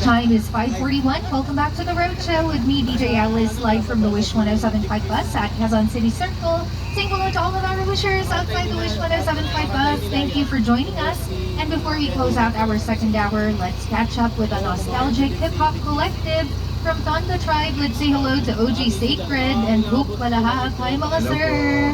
time is 541. Welcome back to the Road Show with me, DJ Alice, live from the Wish 1075 bus at Quezon City Circle. Saying hello to all of our wishers outside the Wish 1075 bus. Thank you for joining us. And before we close out our second hour, let's catch up with a nostalgic hip-hop collective from Tondo Tribe. Let's say hello to OG Sacred and Hope Palahak. Hi mga sir!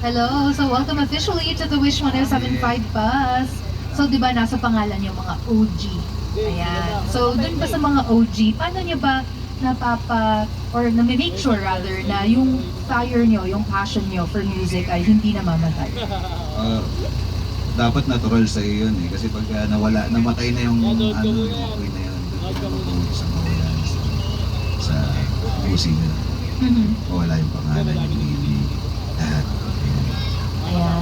Hello! So welcome officially to the Wish 1075 bus. So di ba nasa pangalan yung mga OG? Ayan. So dun ba sa mga OG, paano niyo ba napapa or na-make sure rather na yung fire nyo, yung passion nyo for music ay hindi namamatay? Ah, dapat natural sa iyo yun eh. Kasi pag ah, nawala, namatay na yung ano, yung apoy na yun, doon sa mawala sa, sa musika. Mhm. Mawala yung pangalan, yung. Ayan,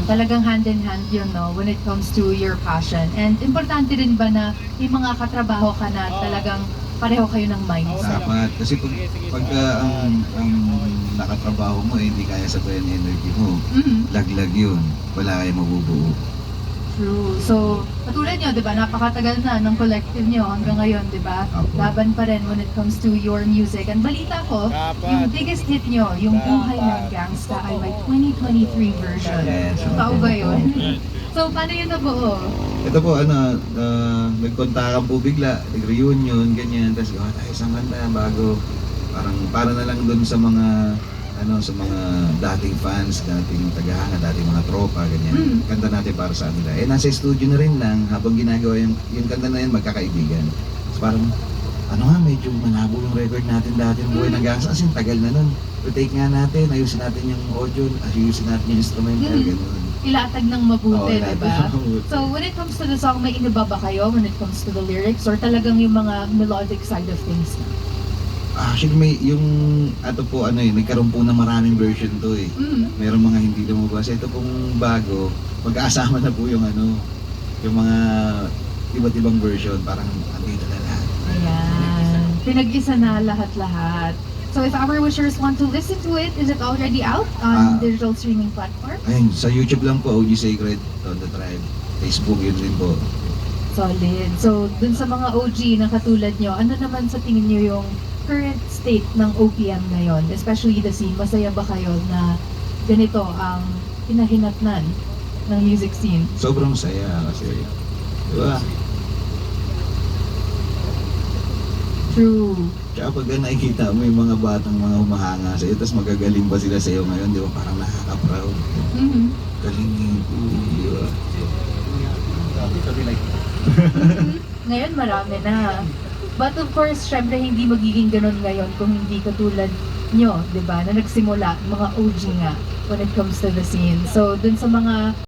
talagang hand in hand yun, no, when it comes to your passion. And importante rin ba na may mga katrabaho ka na talagang pareho kayo ng mindset? Dapat. Kasi pag, pag ah, ang, ang nakatrabaho mo eh, hindi kaya sabayan yung energy mo, Mhm. laglag yun. Wala kayo mabubuo. True. So, katulad nyo, di ba, napakatagal na ng collective nyo hanggang ngayon, di ba? Apo. Laban pa rin when it comes to your music. And balita ko, yung biggest hit nyo, yung Buhay ng Gangsta, ay may 2023 version. Yes. Totoo ba yun? so, paano yun nabuo? Ito po, ano, uh, nagkontakan po bigla, nag-reunion, ganyan, tapos gawa tayo isang kanta bago, parang para na lang doon sa mga, ano, sa mga dating fans, dating tagahanga, dating mga tropa, ganyan. Mm. Kanta natin para sa kanila. Eh, nasa studio na rin lang, habang ginagawa yung, yung kanta na yun, magkakaibigan. Tapos parang, ano nga, medyo malabo yung record natin dati ng buhay ng gangsta kasi tagal na nun. take nga natin, ayusin natin yung audio, ayusin natin yung instrumental, Mm. gano'n. Ilatag ng mabuti, Oo, di ba? So, when it comes to the song, may inuba ba kayo when it comes to the lyrics? Or talagang yung mga melodic side of things? Actually, may yung ato po ano eh, nagkaroon po ng maraming version to eh. Mm. Meron mga hindi lumabas. Ito pong bago, magkakasama na po yung ano, yung mga iba't ibang version. Parang andito na lahat. Ayan. Pinag-isa na lahat-lahat. So if our wishers want to listen to it, is it already out on Ah. digital streaming platform? Ayun, sa YouTube lang po, OG Sacred, on the Tribe. Facebook, yun din po. Solid. So dun sa mga OG na katulad nyo, ano naman sa tingin nyo yung current state ng OPM ngayon? Especially the scene. Masaya ba kayo na ganito ang pinahinatnan ng music scene? Sobrang saya kasi, di ba? True. Tsaka pag nakikita mo yung mga batang mga humahanga sa iyo, tapos magagaling ba sila sa iyo ngayon, di ba? Parang nakaka-proud. Mhm. Galing niyo po, di ba? Ngayon marami na. But of course, syempre hindi magiging ganun ngayon kung hindi katulad nyo, di ba, na nagsimula, mga OG nga, when it comes to the scene. So, dun sa mga